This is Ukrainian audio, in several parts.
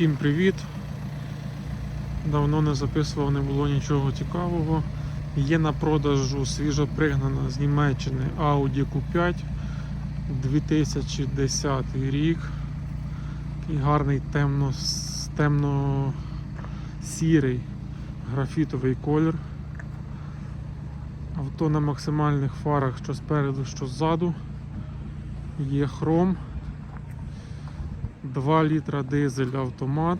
Всім привіт! Давно не записував, не було нічого цікавого. Є на продажу свіжо пригнана з Німеччини Audi Q5 2010 рік. Такий гарний темно, темно-сірий графітовий колір. Авто на максимальних фарах, що спереду, що ззаду. Є хром. 2 літра дизель автомат.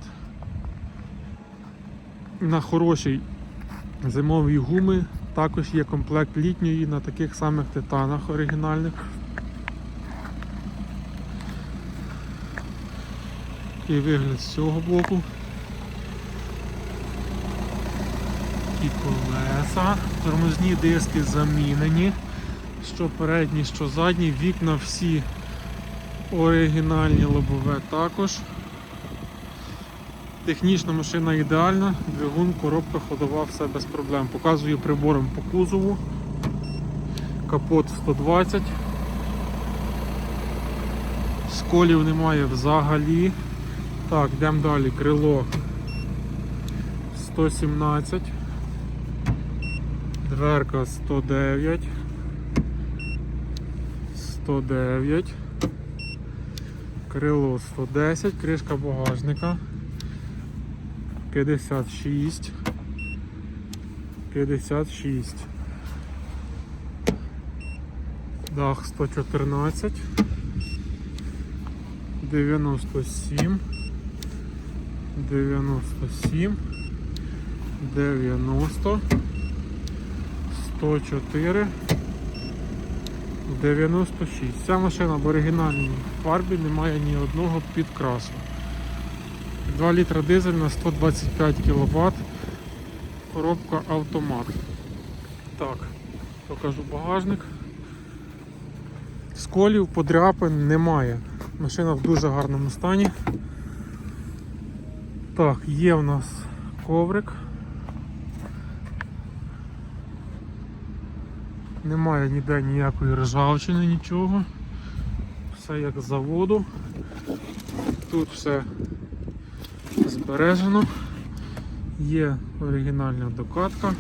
На хорошій зимовій гуми. Також є комплект літньої на таких самих титанах оригінальних. І вигляд з цього боку. І колеса. Тормозні диски замінені. Що передні, що задні, вікна всі оригінальні лобове також. Технічна машина ідеальна, двигун, коробка ходова, все без проблем. Показую прибором по кузову. Капот 120. Сколів немає взагалі. Так, йдемо далі. Крило 117. Дверка 109. 109. Крило 110, кришка багажника 56. 56. Дах 114. 97. 97. 90. 104. 96. Ця машина в оригінальній фарбі не має ні одного підкрасу. 2 літра дизель на 125 кВт. Коробка автомат. Так, покажу багажник. Сколів, подряпин немає. Машина в дуже гарному стані. Так, є в нас коврик. Немає ніде ніякої ржавчини, нічого. Все як з заводу. Тут все збережено. Є оригінальна докатка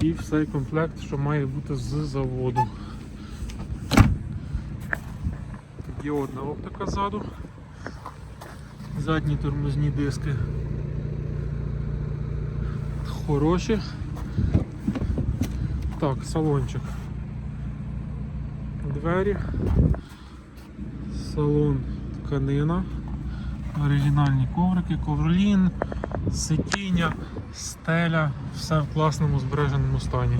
і все комплект, що має бути з заводу. Діодна оптика ззаду. Задні тормозні диски хороші. Так, салончик. Двері. Салон тканина. Оригінальні коврики, ковролін, сидіння, стеля, все в класному збереженому стані.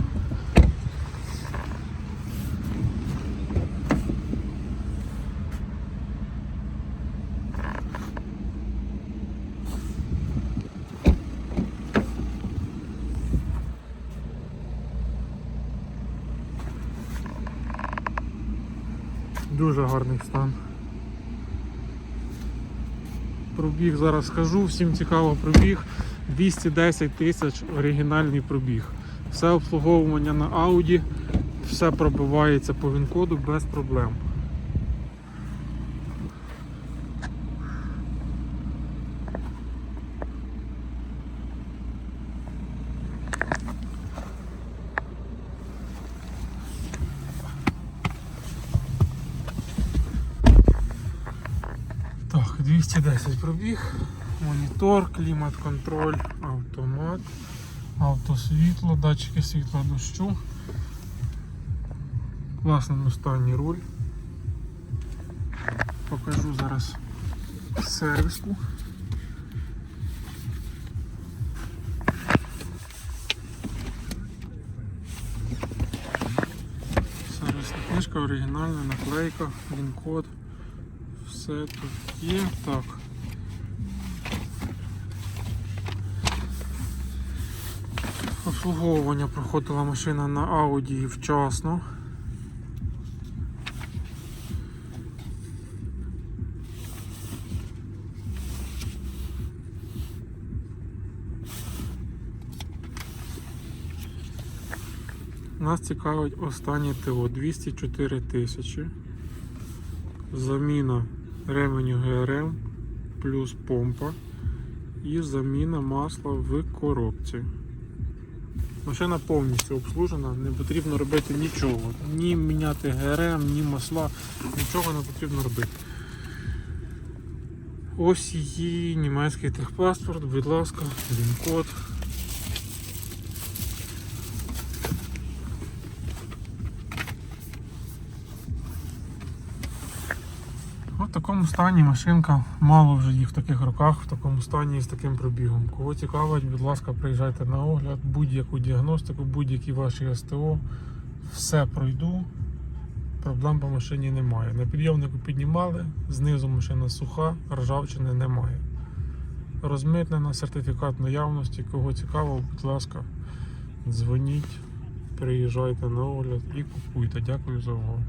Дуже гарний стан. Пробіг зараз скажу, всім цікаво пробіг. 210 тисяч оригінальний пробіг. Все обслуговування на Audi, все пробивається по він-коду без проблем. Так, 210 пробіг, монітор, клімат-контроль, автомат, автосвітло, датчики світла дощу. Класному стані руль. Покажу зараз сервіску. Сервісна книжка, оригінальна наклейка, він-код. Все тут є. Так. Обслуговування проходила машина на Audi вчасно. Нас цікавить останнє ТО 204 тисячі. Заміна ременю ГРМ плюс помпа. і заміна масла в коробці. Машина повністю обслужена, не потрібно робити нічого. Ні міняти ГРМ, ні масла, нічого не потрібно робити. Ось її німецький техпаспорт, будь ласка, він код. В такому стані машинка, мало вже їх в таких роках, в такому стані і з таким пробігом. Кого цікавить, будь ласка, приїжджайте на огляд, будь-яку діагностику, будь-які ваші СТО. Все пройду. Проблем по машині немає. На підйомнику піднімали, знизу машина суха, ржавчини немає. Розмитнена, сертифікат наявності. Кого цікаво, будь ласка, дзвоніть, приїжджайте на огляд і купуйте. Дякую за увагу.